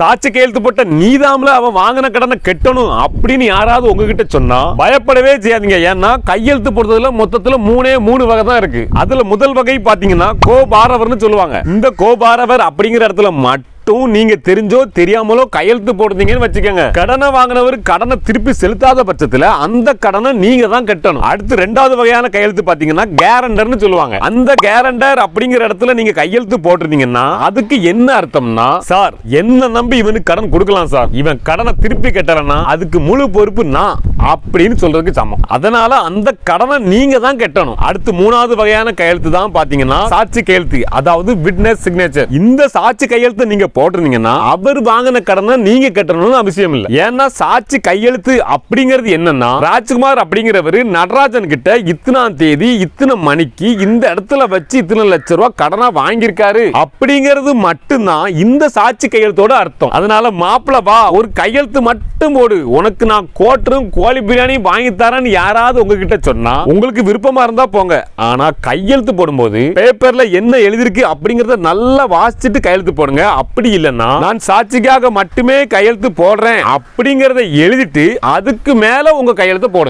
சாட்சி கையெழுத்து போட்ட நீதாம்ல அவன் வாங்கின கடனை கெட்டணும் அப்படின்னு யாராவது உங்ககிட்ட சொன்னா பயப்படவே செய்யாதீங்க. ஏன்னா கையெழுத்து போடுறதுல மொத்தத்துல மூணே மூணு வகை தான் இருக்கு. அதுல முதல் வகை பாத்தீங்கன்னா கோபாரவர்னு சொல்லுவாங்க. இந்த கோபாரவர் அப்படிங்கிற இடத்துல மட்டும் நீங்க தெரிஞ்சோ தெரியாமலோ கையெழுத்து போடுறீங்கன்னு வச்சுக்கோங்க. கடனை வாங்கினவர் கடனை திருப்பி செலுத்தாத பட்சத்துல அந்த கடனை நீங்க தான் கட்டணும். அடுத்து ரெண்டாவது வகையான கையெழுத்து பாத்தீங்கன்னா கேரண்டர்னு சொல்லுவாங்க. அந்த கேரண்டர் அப்படிங்கிற இடத்துல நீங்க கையெழுத்து போட்டிருந்தீங்கன்னா அதுக்கு என்ன அர்த்தம்னா சார் என்ன நம்பி இவனுக்கு கடன் கொடுக்கலாம் சார். இவன் கடனை திருப்பி கட்டலன்னா அதுக்கு முழு பொறுப்பு நான். அப்படின்னு சொல்றதுக்கு சமம். அதனால அந்த கடனை நீங்க தான் கட்டணும். அடுத்து மூணாவது வகையான கையெழுத்து தான் பாத்தீங்கன்னா சாட்சி கையெழுத்து அதாவது விட்னஸ் சிக்னேச்சர் இந்த சாட்சி கையெழுத்து நீங்க போட்டிருந்தீங்கன்னா அவர் வாங்கின கடனை நீங்க கட்டணும்னு அவசியம் இல்லை. ஏன்னா சாட்சி கையெழுத்து அப்படிங்கிறது என்னன்னா ராஜ்குமார் அப்படிங்கிறவர் நடராஜன் கிட்ட இத்தனாம் தேதி இத்தனை மணிக்கு இந்த இடத்துல வச்சு இத்தனை லட்சம் ரூபாய் கடனா வாங்கியிருக்காரு. அப்படிங்கிறது மட்டும்தான் இந்த சாட்சி கையெழுத்தோட அர்த்தம். அதனால மாப்பிள வா ஒரு கையெழுத்து மட்டும் போடு. உனக்கு நான் கோட்டரும் கோழி பிரியாணி வாங்கி தரேன்னு யாராவது உங்ககிட்ட சொன்னா உங்களுக்கு விருப்பமா இருந்தா போங்க. ஆனா கையெழுத்து போடும்போது பேப்பர்ல என்ன எழுதிருக்கு அப்படிங்கறத நல்லா வாசிச்சுட்டு கையெழுத்து போடுங்க. அப்படி இல்லைன்னா நான் சாட்சிக்காக மட்டுமே கையெழுத்து போடுறேன் அப்படிங்கறத எழுதிட்டு அதுக்கு மேல உங்க கையெழுத்து போடுங்க.